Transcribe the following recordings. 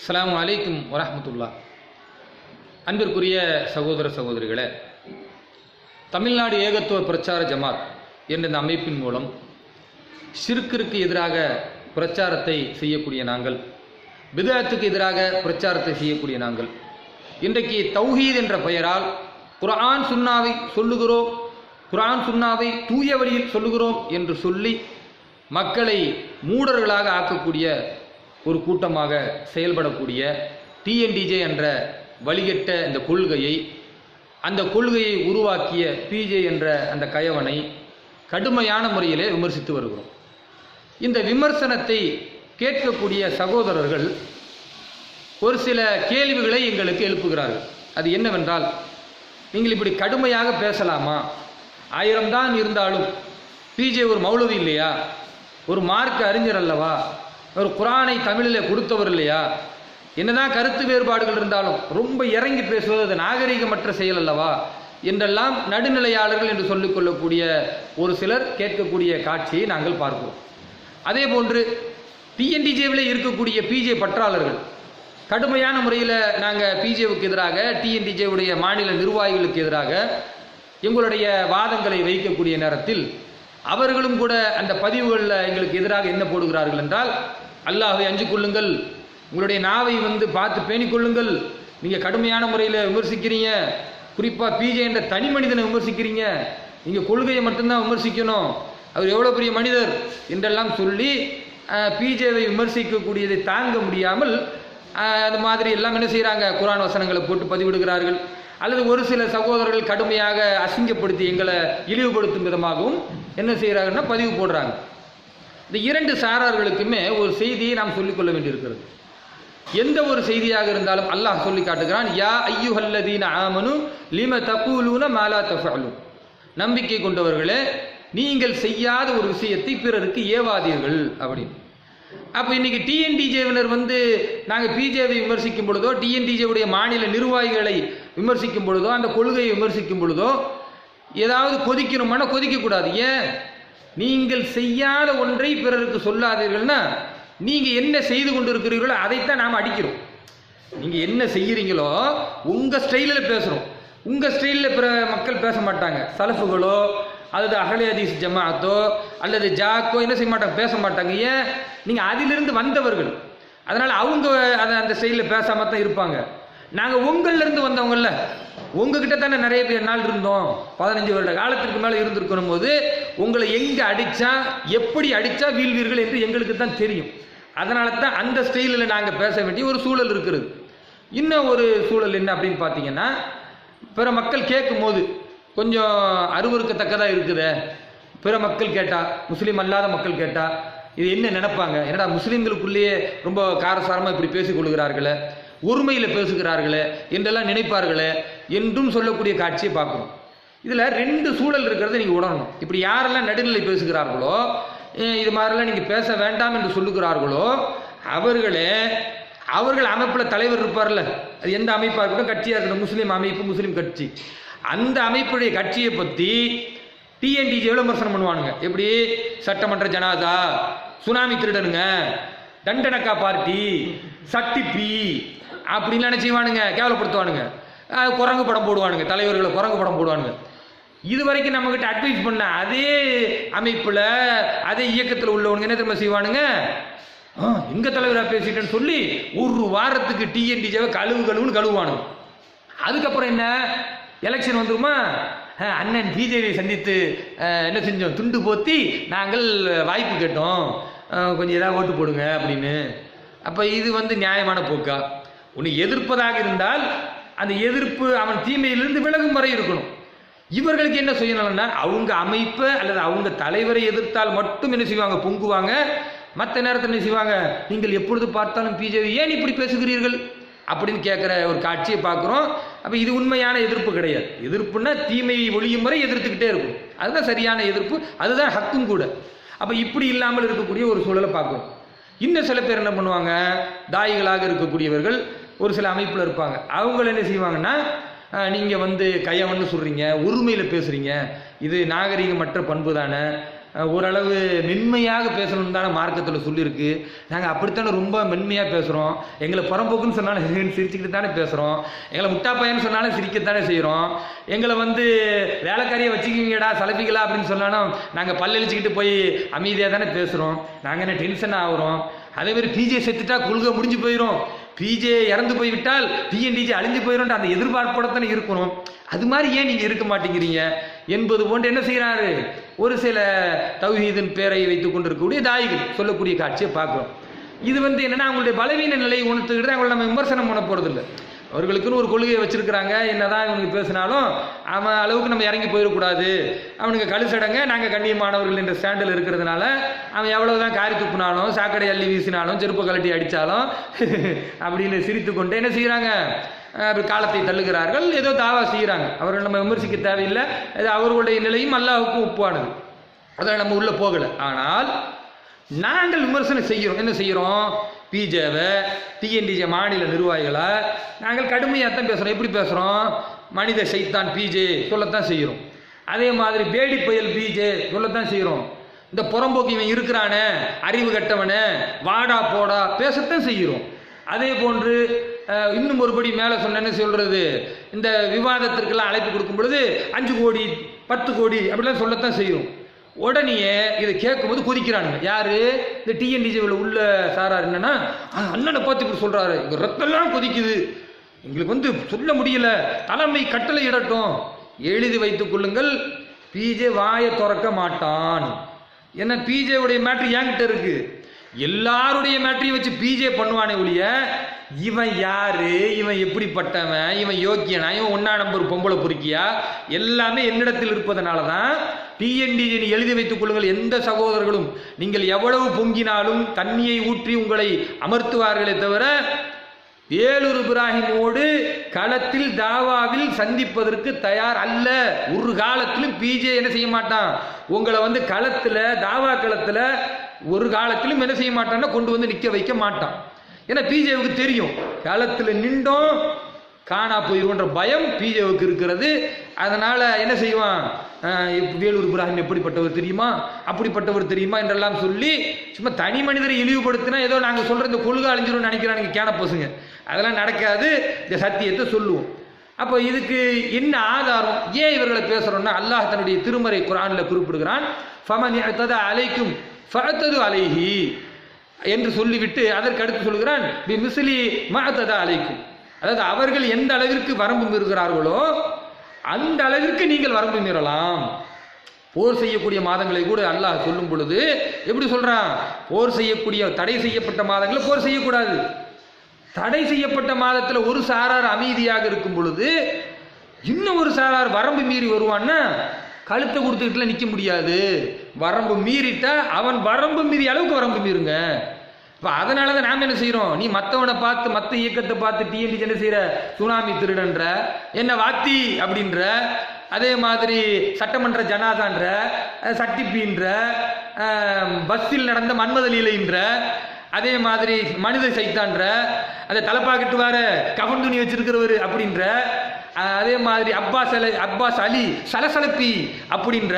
அஸ்லாம் அலைக்கும் வரமத்துல்லா அன்பிற்குரிய சகோதர சகோதரிகளே தமிழ்நாடு ஏகத்துவ பிரச்சார ஜமாத் என்ற இந்த அமைப்பின் மூலம் சிறுக்கிற்கு எதிராக பிரச்சாரத்தை செய்யக்கூடிய நாங்கள் விதத்துக்கு எதிராக பிரச்சாரத்தை செய்யக்கூடிய நாங்கள் இன்றைக்கு தௌஹீத் என்ற பெயரால் குரான் சுன்னாவை சொல்லுகிறோம் குரான் சுன்னாவை தூய வழியில் சொல்லுகிறோம் என்று சொல்லி மக்களை மூடர்களாக ஆக்கக்கூடிய ஒரு கூட்டமாக செயல்படக்கூடிய டிஎன்டிஜே என்ற வழிகட்ட இந்த கொள்கையை அந்த கொள்கையை உருவாக்கிய பிஜே என்ற அந்த கயவனை கடுமையான முறையிலே விமர்சித்து வருகிறோம். இந்த விமர்சனத்தை கேட்கக்கூடிய சகோதரர்கள் ஒரு சில கேள்விகளை எங்களுக்கு எழுப்புகிறார்கள். அது என்னவென்றால் நீங்கள் இப்படி கடுமையாக பேசலாமா? ஆயிரம்தான் இருந்தாலும் பிஜே ஒரு மௌலவி இல்லையா? ஒரு மார்க் அறிஞர் அல்லவா? ஒரு குரானை தமிழில் கொடுத்தவர் இல்லையா? என்னதான் கருத்து வேறுபாடுகள் இருந்தாலும் ரொம்ப இறங்கி பேசுவது அது நாகரிகமற்ற செயல் அல்லவா? என்றெல்லாம் நடுநிலையாளர்கள் என்று சொல்லிக்கொள்ளக்கூடிய ஒரு சிலர் கேட்கக்கூடிய காட்சியை நாங்கள் பார்க்கிறோம். அதே போன்று டிஎன்டிஜேவில் இருக்கக்கூடிய பிஜே பற்றாளர்கள். கடுமையான முறையில் நாங்கள் பிஜேவுக்கு எதிராக டிஎன்டிஜேவுடைய மாநில நிர்வாகிகளுக்கு எதிராக எங்களுடைய வாதங்களை வைக்கக்கூடிய நேரத்தில் அவர்களும் கூட அந்த பதிவுகளில் எங்களுக்கு எதிராக என்ன போடுகிறார்கள் என்றால் அல்லாஹை அஞ்சு கொள்ளுங்கள். உங்களுடைய நாவை வந்து பார்த்து பேணிக்கொள்ளுங்கள் நீங்கள் கடுமையான முறையில் விமர்சிக்கிறீங்க. குறிப்பாக பிஜே என்ற தனி மனிதனை விமர்சிக்கிறீங்க. நீங்கள் கொள்கையை மட்டும்தான் விமர்சிக்கணும். அவர் எவ்வளோ பெரிய மனிதர்? என்றெல்லாம் சொல்லி பிஜேவை விமர்சிக்கக்கூடியதை தாங்க முடியாமல் அந்த மாதிரி எல்லாம் என்ன செய்கிறாங்க குரான் வசனங்களை போட்டு பதிவிடுகிறார்கள். அல்லது ஒரு சில சகோதரர்கள் கடுமையாக அசிங்கப்படுத்தி எங்களை இழிவுபடுத்தும் விதமாகவும் என்ன செய்கிறாங்கன்னா பதிவு போடுறாங்க. இந்த இரண்டு சாரார்களுக்குமே ஒரு செய்தியை நாம் சொல்லிக்கொள்ள வேண்டியிருக்கிறது. எந்த ஒரு செய்தியாக இருந்தாலும் அல்லாஹ் சொல்லி காட்டுகிறான் யா ஐயுஹல்லதீன ஆமனு லிம தகூலூன மாலா தஃபாலு நம்பிக்கை கொண்டவர்களே நீங்கள் செய்யாத ஒரு விஷயத்தை பிறருக்கு ஏவாதீர்கள் அப்படின்னு. அப்போ இன்னைக்கு டிஎன்டிஜேவினர் வந்து நாங்கள் பிஜேவை விமர்சிக்கும் பொழுதோ டிஎன்டிஜேவுடைய மாநில நிர்வாகிகளை விமர்சிக்கும் பொழுதோ அந்த கொள்கையை விமர்சிக்கும் பொழுதோ ஏதாவது கொதிக்கணுமானா கொதிக்கக்கூடாது. ஏன்? நீங்கள் செய்யாத ஒன்றை பிறருக்கு சொல்லாதீர்கள்னா நீங்கள் என்ன செய்து கொண்டிருக்கிறீர்களோ அதைத்தான் நாம் அடிக்கிறோம். நீங்கள் என்ன செய்கிறீங்களோ உங்கள் ஸ்டைலில் பேசுகிறோம் உங்கள் ஸ்டைலில் பிற மக்கள் பேச மாட்டாங்க. சலஃபுகளோ அல்லது அகலே ஹதீஸ் ஜமாத்தோ அல்லது ஜாக்கோ என்ன செய்ய மாட்டாங்க? பேச மாட்டாங்க. ஏன்? நீங்கள் அதிலிருந்து வந்தவர்கள். அதனால் அவங்க அதை அந்த ஸ்டைலில் பேசாமல் தான் இருப்பாங்க. நாங்கள் உங்கள்லேருந்து வந்தவங்கல்ல உங்ககிட்ட தானே நிறைய பேர் நாள் இருந்தோம். பதினஞ்சு வருட காலத்திற்கு மேலே இருந்திருக்கணும் போது உங்களை எங்கே அடித்தா எப்படி அடித்தா வீழ்வீர்கள் என்று எங்களுக்கு தான் தெரியும். அதனால தான் அந்த ஸ்டைலில் நாங்கள் பேச வேண்டிய ஒரு சூழல் இருக்கிறது. இன்னும் ஒரு சூழல் என்ன அப்படின்னு பார்த்தீங்கன்னா பிற மக்கள் கேட்கும் போது கொஞ்சம் அருவருக்கத்தக்கதாக இருக்குதே. பிற மக்கள் கேட்டால் முஸ்லீம் அல்லாத மக்கள் கேட்டால் இது என்ன நினைப்பாங்க? என்னடா முஸ்லீம்களுக்குள்ளேயே ரொம்ப காரசாரமாக இப்படி பேசிக் கொள்கிறார்களே ஒருமையில் பேசுகிறார்களே என்றெல்லாம் நினைப்பார்களே என்றும் சொல்லக்கூடிய காட்சியை பார்க்குறோம். இதில் ரெண்டு சூழல் இருக்கிறத நீங்கள் உணரணும். இப்படி யாரெல்லாம் நடுநிலை பேசுகிறார்களோ இது மாதிரிலாம் நீங்கள் பேச வேண்டாம் என்று சொல்லுகிறார்களோ அவர்களே அவர்கள் அமைப்பில் தலைவர் இருப்பார்ல. அது எந்த அமைப்பாக இருக்கட்டும் கட்சியாக இருக்கட்டும் முஸ்லீம் அமைப்பு முஸ்லீம் கட்சி. அந்த அமைப்புடைய கட்சியை பற்றி டிஎன்டிஜி விமர்சனம் பண்ணுவானுங்க. எப்படி? சட்டமன்ற ஜனாதா சுனாமி திருடனுங்க தண்டனக்கா பார்ட்டி சக்தி பி அப்படின்லாம் என்ன செய்வானுங்க? கேவலப்படுத்துவானுங்க. குரங்கு படம் போடுவானுங்க தலைவர்களை குரங்கு படம் போடுவானுங்க. இது வரைக்கும் நம்மக்கிட்ட அட்வைஸ் பண்ண அதே அமைப்பில் அதே இயக்கத்தில் உள்ளவனுங்க என்ன திரும்ப செய்வானுங்க? எங்க தலைவராக பேசிட்டேன்னு சொல்லி ஒரு வாரத்துக்கு டிஎன்டிஜேவை கழுவு கழுவுன்னு கழுவுவானுங்க. அதுக்கப்புறம் என்ன? எலெக்ஷன் வந்துருமா? அண்ணன் பிஜேபியை சந்தித்து என்ன செஞ்சோம்? துண்டு போத்தி நாங்கள் வாய்ப்பு கேட்டோம். கொஞ்சம் ஏதாவது ஓட்டு போடுங்க அப்படின்னு. அப்போ இது வந்து நியாயமான போக்கா? ஒன்று எதிர்ப்பதாக இருந்தால் அந்த எதிர்ப்பு அவன் தீமையிலிருந்து விலகும் வரை இருக்கணும். இவர்களுக்கு என்ன செய்யணும்னா அவங்க அமைப்பை அல்லது அவங்க தலைவரை எதிர்த்தால் மட்டும் என்ன செய்வாங்க? பொங்குவாங்க. மற்ற நேரத்தில் என்ன செய்வாங்க? நீங்கள் எப்பொழுது பார்த்தாலும் பிஜேபி ஏன் இப்படி பேசுகிறீர்கள்? அப்படின்னு கேட்குற ஒரு காட்சியை பார்க்குறோம். அப்போ இது உண்மையான எதிர்ப்பு கிடையாது. எதிர்ப்புன்னா தீமையை ஒழியும் வரை எதிர்த்துக்கிட்டே இருக்கும். அதுதான் சரியான எதிர்ப்பு. அதுதான் ஹக்கும் கூட. அப்போ இப்படி இல்லாமல் இருக்கக்கூடிய ஒரு சூழலை பார்க்குறோம். இன்னும் சில பேர் என்ன பண்ணுவாங்க? தாயிகளாக இருக்கக்கூடியவர்கள் ஒரு சில அமைப்பில் இருப்பாங்க. அவங்கள என்ன செய்வாங்கன்னா நீங்கள் வந்து கையவன்னு சொல்கிறீங்க உரிமையில் பேசுகிறீங்க இது நாகரிகமற்ற பண்பு தானே. ஓரளவு மென்மையாக பேசணும்னு தானே மார்க்கத்தில் சொல்லியிருக்கு நாங்கள் அப்படித்தானே ரொம்ப மென்மையாக பேசுகிறோம் எங்களை புறம்போக்குன்னு சொன்னாலும் சிரிச்சுக்கிட்டு தானே பேசுகிறோம் எங்களை முட்டாப்பையன்னு சொன்னாலும் சிரிக்கத்தானே செய்கிறோம் எங்களை வந்து வேலைக்காரியை வச்சுக்கிங்கடா சலப்பிங்களா அப்படின்னு சொன்னாலும் நாங்கள் பல்லழிச்சிக்கிட்டு போய் அமைதியாக தானே பேசுகிறோம் நாங்கள் என்ன டென்ஷன் ஆகுறோம்? அதே மாதிரி பிஜே செத்துட்டா கொள்கை முடிஞ்சு போயிடும் பிஜே இறந்து போய்விட்டால் பிஎன்டிஜே அழிஞ்சு போயிடும்ன்ற அந்த எதிர்பார்ப்போட தானே இருக்கணும். அது மாதிரி ஏன் நீங்கள் இருக்க மாட்டேங்கிறீங்க? என்பது போன்று என்ன செய்கிறாரு? ஒரு சில தௌஹீதின் பேரை வைத்துக் கொண்டிருக்கக்கூடிய தாய்கள் சொல்லக்கூடிய காட்சியை பார்க்குறோம். இது வந்து என்னன்னா அவங்களுடைய பலவீன நிலையை உணர்த்துக்கிட்டு அவங்களை நம்ம விமர்சனம் பண்ண போகிறதில்ல அவர்களுக்குன்னு ஒரு கொள்கையை வச்சிருக்கிறாங்க. என்னதான் இவனுக்கு பேசினாலும் அவன் அளவுக்கு நம்ம இறங்கி போயிடக்கூடாது. அவனுக்கு கழுசடங்க நாங்கள் கண்ணியமானவர்கள் என்ற ஸ்டாண்டில் இருக்கிறதுனால அவன் எவ்வளவுதான் காரி துப்புனாலும் சாக்கடை அள்ளி வீசினாலும் செருப்பு கழட்டி அடித்தாலும் அப்படின்னு சிரித்து கொண்டு என்ன செய்கிறாங்க அப்படி காலத்தை தள்ளுகிறார்கள். ஏதோ தாவா செய்கிறாங்க அவர்கள் நம்ம விமர்சிக்க தேவையில்லை. அது அவர்களுடைய நிலையும் அல்லாவுக்கும் ஒப்பானது அதான் நம்ம உள்ளே போகலை. ஆனால் நாங்கள் விமர்சனம் செய்கிறோம். என்ன செய்கிறோம்? பிஜேவை டிஎன்டிஜே மாநில நிர்வாகிகளை. நாங்கள் கடுமையாக தான் பேசுகிறோம் எப்படி பேசுகிறோம் மனித சைத்தான் பிஜே சொல்லத்தான் செய்கிறோம். அதே மாதிரி பேடி புயல் பிஜே சொல்லத்தான் செய்கிறோம். இந்த புறம்போக்கு இவன் இருக்கிறானே அறிவு கட்டவனே வாடா போடா பேசத்தான் செய்கிறோம். அதே போன்று இன்னும் ஒருபடி மேலே சொன்ன சொல்கிறது இந்த விவாதத்திற்கெல்லாம் அழைப்பு கொடுக்கும் பொழுது அஞ்சு கோடி பத்து கோடி அப்படிலாம் சொல்லத்தான் செய்யும் உடனேயே இதை கேட்கும்போது கொதிக்கிறானுங்க. யாரு? இந்த டிஎன்டிஜிவில் உள்ள சாரார் என்னன்னா அண்ணனை பார்த்து இப்படி சொல்றாரு. இங்க ரத்தம்லாம் கொதிக்குது. எங்களுக்கு வந்து சொல்ல முடியல. தலைமை கட்டளை இடட்டும். எழுதி வைத்துக் கொள்ளுங்கள். பிஜே வாயை திறக்க மாட்டான். ஏன்னா பிஜேவுடைய மேட்ரு என்கிட்ட இருக்கு. எல்லாருடைய மேட்ரையும் வச்சு பிஜே பண்ணுவானே ஒழிய இவன் யாரு? இவன் எப்படிப்பட்டவன்? இவன் யோக்கியனா? இவன் ஒன்னா நம்பர் பொம்பளை பொறுக்கியா? எல்லாமே என்னிடத்தில் இருப்பதனால தான் டிஎன்டிஜி எழுதி வைத்துக் கொள்ளுங்கள். எந்த சகோதரர்களும் நீங்கள் எவ்வளவு பொங்கினாலும் தண்ணியை ஊற்றி உங்களை அமர்த்துவார்களே தவிர வேலூர் இப்ராஹிமோடு களத்தில் தாவாவில் சந்திப்பதற்கு தயார் அல்ல. ஒரு காலத்திலும் பிஜே என்ன செய்ய மாட்டான்? உங்களை வந்து களத்தில் தாவா களத்தில் ஒரு காலத்திலும் என்ன செய்ய மாட்டான்னா கொண்டு வந்து நிற்க வைக்க மாட்டான். ஏன்னா பிஜேவுக்கு தெரியும். களத்தில் நின்றோம் காணா போயிருவோன்ற பயம் பிஜேவுக்கு இருக்கிறது. அதனால் என்ன செய்வான்? வேலூர் இப்ராஹிம் எப்படிப்பட்டவர் தெரியுமா? அப்படிப்பட்டவர் தெரியுமா என்றெல்லாம் சொல்லி சும்மா தனி மனிதரை இழிவுபடுத்தினா ஏதோ நாங்கள் சொல்கிற இந்த கொள்கை அழிஞ்சிரும்னு நினைக்கிறானுங்க கேன பசுங்க. அதெல்லாம் நடக்காது. இந்த சத்தியத்தை சொல்லுவோம். அப்போ இதுக்கு என்ன ஆதாரம்? ஏன் இவர்களை பேசுகிறோம்னா அல்லாஹ் தன்னுடைய திருமறை குரானில் குறிப்பிடுகிறான். ஃபமன் தத அலைக்கும் ஃபத்தது அலைஹி என்று சொல்லிவிட்டு அதற்கு அடுத்து சொல்கிறான் பி மிஸ்லி மகத்ததா அலைக்கும். அதாவது அவர்கள் எந்த அளவிற்கு வரம்பு இருக்கிறார்களோ அந்த அளவிற்கு நீங்கள் வரம்பு மீறலாம் போர் செய்யக்கூடிய மாதங்களை கூட அல்லாஹ் சொல்லும் பொழுது எப்படி சொல்றான்? போர் செய்யக்கூடிய தடை செய்யப்பட்ட மாதங்களை போர் செய்யக்கூடாது. தடை செய்யப்பட்ட மாதத்தில் ஒரு சாரார் அமைதியாக இருக்கும் பொழுது இன்னும் ஒரு சாரார் வரம்பு மீறி வருவான்னா கழுத்தை கொடுத்துக்கிட்டுலாம் நிற்க முடியாது. வரம்பு மீறிட்டா அவன் வரம்பு மீறி அளவுக்கு வரம்பு மீறுங்க. இப்போ அதனால தான் நாம் என்ன செய்கிறோம் நீ மற்றவனை பார்த்து மற்ற இயக்கத்தை பார்த்து டிஎன்டி என்ன செய்கிற சுனாமி திருடன்ற என்ன வாத்தி அப்படின்ற அதே மாதிரி சட்டமன்ற ஜனாதான்ற அஹ், சட்டிப்பின்ற பஸ்ஸில் நடந்த மன்மத லீலைன்ற அதே மாதிரி மனித சைத்தான்ற அதை தலைப்பாக்கிட்டு வார கவன் துணி வச்சிருக்கிறவர் அப்படின்ற அதே மாதிரி அப்பாஸ் அலி அப்பாஸ் அலி சலசலப்பி அப்படின்ற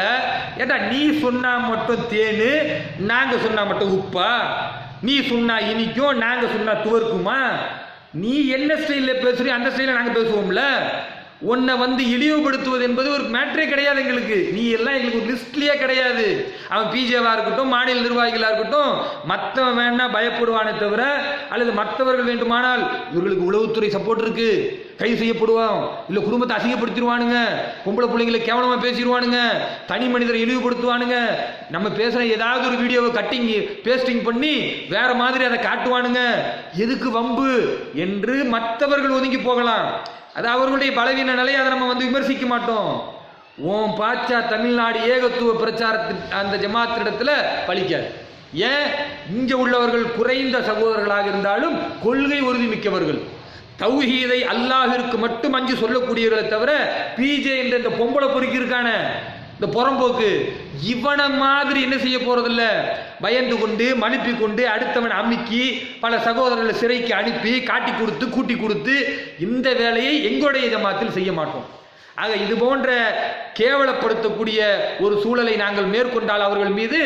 ஏட்டா நீ சொன்னா மட்டும் தேனு நாங்கள் சொன்னா மட்டும் உப்பா? நீ சொன்னா இனிக்கும் நாங்க சொன்னா துவர்க்குமா? நீ என்ன ஸ்டைலில் பேசுறியோ அந்த ஸ்டைலில் நாங்கள் பேசுவோம்ல. உன்னை வந்து இழிவுபடுத்துவது என்பது ஒரு மேட்ரே கிடையாது எங்களுக்கு. நீ எல்லாம் எங்களுக்கு ஒரு லிஸ்ட்லேயே கிடையாது. அவன் பிஜேவாக இருக்கட்டும் மாநில நிர்வாகிகளாக இருக்கட்டும் மற்றவன் வேணா பயப்படுவானே தவிர அல்லது மற்றவர்கள் வேண்டுமானால் இவர்களுக்கு உளவுத்துறை சப்போர்ட் இருக்கு. கைது செய்யப்படுவான். இல்லை குடும்பத்தை அசிங்கப்படுத்திடுவானுங்க. பொம்பளை பிள்ளைங்களை கேவலமாக பேசிடுவானுங்க. தனி மனிதரை இழிவுபடுத்துவானுங்க. நம்ம பேசுகிற ஏதாவது ஒரு வீடியோவை கட்டிங் பேஸ்டிங் பண்ணி வேற மாதிரி அதை காட்டுவானுங்க. எதுக்கு வம்பு? என்று மற்றவர்கள் ஒதுங்கி போகலாம். அது அவர்களுடைய பலவீன நிலையை அதை நம்ம வந்து விமர்சிக்க மாட்டோம். ஓம் பாச்சா தமிழ்நாடு ஏகத்துவ பிரச்சாரத்தின் அந்த ஜமாத்திடத்தில் பழிக்காது. ஏன்? இங்கே உள்ளவர்கள் குறைந்த சகோதரர்களாக இருந்தாலும் கொள்கை உறுதி மிக்கவர்கள். தௌஹீதை அல்லாஹிற்கு மட்டும் அஞ்சு சொல்லக்கூடியவர்களை தவிர பிஜே என்ற இந்த பொம்பளை பொறுக்கி இருக்கான? இந்த புறம்போக்கு. இவனை மாதிரி என்ன செய்ய போறதில்ல? பயந்து கொண்டு மனுப்பி கொண்டு அடுத்தவன் அமுக்கி பல சகோதரர்களை சிறைக்கு அனுப்பி காட்டி கொடுத்து கூட்டி கொடுத்து இந்த வேலையை எங்களுடைய ஜமாத்தில் செய்ய மாட்டோம். ஆக இது போன்ற கேவலப்படுத்தக்கூடிய ஒரு சூழலை நாங்கள் மேற்கொண்டால் அவர்கள் மீது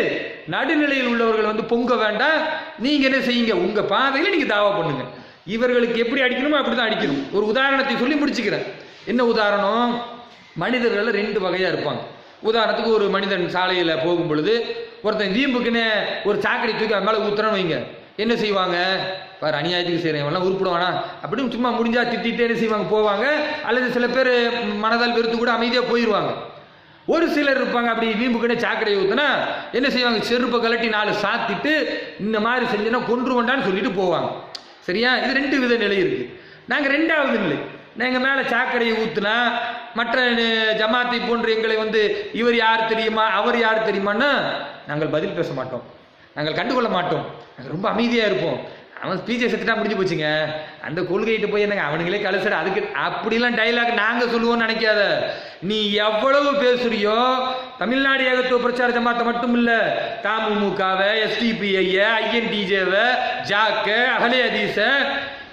நடுநிலையில் உள்ளவர்கள் வந்து பொங்க வேண்டாம். நீங்க என்ன செய்யுங்க? உங்க பாதையில் நீங்க தாவா பண்ணுங்க. இவர்களுக்கு எப்படி அடிக்கணுமோ அப்படிதான் அடிக்கணும். ஒரு உதாரணத்தை சொல்லி முடிச்சுக்கிறேன். என்ன உதாரணம்? மனிதர்கள் ரெண்டு வகையா இருப்பாங்க. உதாரணத்துக்கு ஒரு மனிதன் சாலையில் போகும் பொழுது ஒருத்தன் வீம்புக்குன்னு ஒரு சாக்கடை தூக்கி அது மேலே ஊற்றுறான்னு வைங்க. என்ன செய்வாங்க? பாரு அநியாயத்துக்கு செய்கிறேன் எல்லாம் உருப்பிடுவானா? அப்படின்னு சும்மா முடிஞ்சா திட்டிகிட்டே என்ன செய்வாங்க? போவாங்க. அல்லது சில பேர் மனதால் வெறுத்து கூட அமைதியாக போயிடுவாங்க ஒரு சிலர் இருப்பாங்க அப்படி வீம்புக்குன்னு சாக்கடையை ஊற்றினா என்ன செய்வாங்க? செருப்பை கலட்டி நாலு சாத்திட்டு இந்த மாதிரி செஞ்சோன்னா கொன்று கொண்டான்னு சொல்லிட்டு போவாங்க. சரியா? இது ரெண்டு வித நிலை இருக்குது நாங்கள் ரெண்டாவது நிலை. நாங்கள் மேலே சாக்கடையை ஊற்றுனா மற்ற ஜமாத்தை போன்று எங்களை வந்து இவர் யார் தெரியுமா அவர் யார் தெரியுமான்னு நாங்கள் பதில் பேச மாட்டோம். நாங்கள் கண்டுகொள்ள மாட்டோம். நாங்கள் ரொம்ப அமைதியாக இருப்போம். அவன் ஸ்பீச்சை செத்துட்டா முடிஞ்சு போச்சுங்க. அந்த கொள்கைகிட்ட போய் என்னங்க அவனுங்களே கலசட அதுக்கு அப்படிலாம் டைலாக் நாங்கள் சொல்லுவோம்னு நினைக்காத. நீ எவ்வளவு பேசுறியோ தமிழ்நாடு ஏகத்துவ பிரச்சார ஜமாத்தை மட்டும் இல்லை தமுமுகவை எஸ்டிபிஐய ஐஎன்டிஜேவை ஜாக்க அகலே அதீச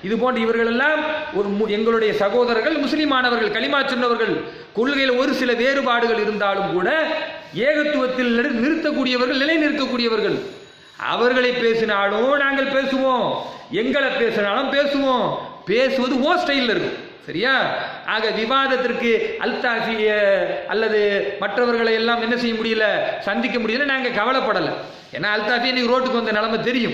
இது போன்ற இவர்கள் எல்லாம் ஒரு மு- எங்களுடைய சகோதரர்கள் முஸ்லிமானவர்கள் களிமா சொன்னவர்கள் கொள்கையில் ஒரு சில வேறுபாடுகள் இருந்தாலும் கூட ஏகத்துவத்தில் நிறுத்தக்கூடியவர்கள் நிலை நிறுத்தக்கூடியவர்கள் அவர்களை பேசினாலும் நாங்கள் பேசுவோம். எங்களை பேசினாலும் பேசுவோம். பேசுவது ஓ ஸ்டைலில் இருக்கும். சரியா? ஆக விவாதத்திற்கு அல்தாஃபிய அல்லது மற்றவர்களை எல்லாம் என்ன செய்ய முடியல? சந்திக்க முடியல. நாங்கள் கவலைப்படலை. ஏன்னா அல்தாஃபி இன்னைக்கு ரோட்டுக்கு வந்த நிலைமை தெரியும்.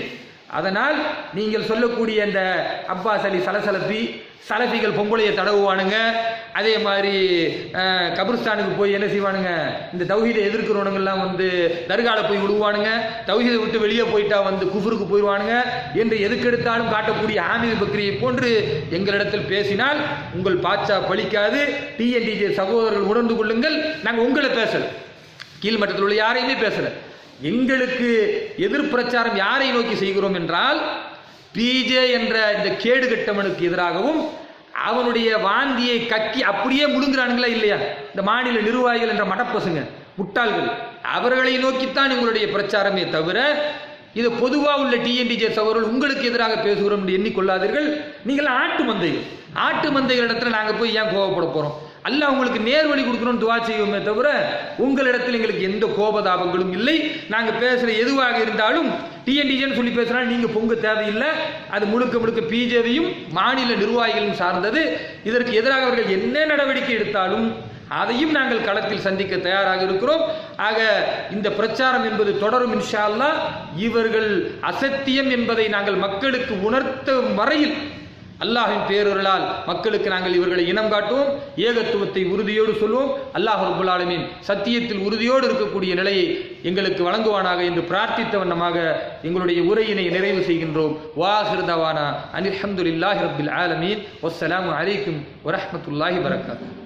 அதனால் நீங்கள் சொல்லக்கூடிய அந்த அப்பாஸ் அலி சலசலப்பி சலபிகள் பொம்பளையை தடவுவானுங்க. அதே மாதிரி அஹ், கபிரிஸ்தானுக்கு போய் என்ன செய்வானுங்க? இந்த தௌஹீதை எதிர்க்கிறவனுங்கெல்லாம் வந்து தர்காவில் போய் விடுவானுங்க. தௌஹீதை விட்டு வெளியே போயிட்டா வந்து குஃபருக்கு போயிடுவானுங்க. என்று எதுக்கெடுத்தாலும் காட்டக்கூடிய ஆமிது பக்ரியை போன்று எங்களிடத்தில் பேசினால் உங்கள் பாச்சா பலிக்காது. டிஎன்டிஜே சகோதரர்கள் உணர்ந்து கொள்ளுங்கள். நாங்கள் உங்களை பேசலை. கீழ்மட்டத்தில் உள்ள யாரையுமே பேசலை. எங்களுக்கு எதிர் பிரச்சாரம் யாரை நோக்கி செய்கிறோம் என்றால் பிஜே என்ற இந்த கேடு கட்டவனுக்கு எதிராகவும் அவனுடைய வாந்தியை கக்கி அப்படியே முழுங்குறானுங்களா இல்லையா? இந்த மாநில நிர்வாகிகள் என்ற மடப்பசுங்க முட்டாள்கள் அவர்களை நோக்கித்தான் எங்களுடைய பிரச்சாரமே தவிர இது பொதுவாக உள்ள டிஎன்டிஜே சகோதரர்கள் உங்களுக்கு எதிராக பேசுகிறோம் என்று எண்ணிக்கொள்ளாதீர்கள் நீங்கள் ஆட்டு மந்தைகள் ஆட்டு மந்தைகள் இடத்துல நாங்கள் போய் ஏன் கோவப்பட போகிறோம் அல்ல உங்களுக்கு நேர் வழி கொடுக்கணும்னு துவா செய்வோமே தவிர உங்களிடத்தில் எங்களுக்கு எந்த கோபதாபங்களும் இல்லை. நாங்கள் பேசுகிற எதுவாக இருந்தாலும் டிஎன்டிஜேன்னு சொல்லி பேசுனா நீங்கள் பொங்க தேவையில்லை. அது முழுக்க முழுக்க பிஜேபியும் மாநில நிர்வாகிகளும் சார்ந்தது. இதற்கு எதிராக அவர்கள் என்ன நடவடிக்கை எடுத்தாலும் அதையும் நாங்கள் களத்தில் சந்திக்க தயாராக இருக்கிறோம். ஆக இந்த பிரச்சாரம் என்பது தொடரும் இன்ஷா அல்லாஹ். இவர்கள் அசத்தியம் என்பதை நாங்கள் மக்களுக்கு உணர்த்தும் வரையில் அல்லாஹின் பேரொருளால் மக்களுக்கு நாங்கள் இவர்களை இனம் காட்டுவோம். ஏகத்துவத்தை உறுதியோடு சொல்வோம். அல்லாஹ் ரபுல்லாலமின் சத்தியத்தில் உறுதியோடு இருக்கக்கூடிய நிலையை எங்களுக்கு வழங்குவானாக என்று பிரார்த்தித்த வண்ணமாக எங்களுடைய உரையினை நிறைவு செய்கின்றோம். வாஹிருதவானா அனில் அஹமதுல்லாஹி ரபில் ஆலமீன். வஸ்ஸலாமு அலைக்கும் வரஹ்மத்துல்லாஹி வரகாத்து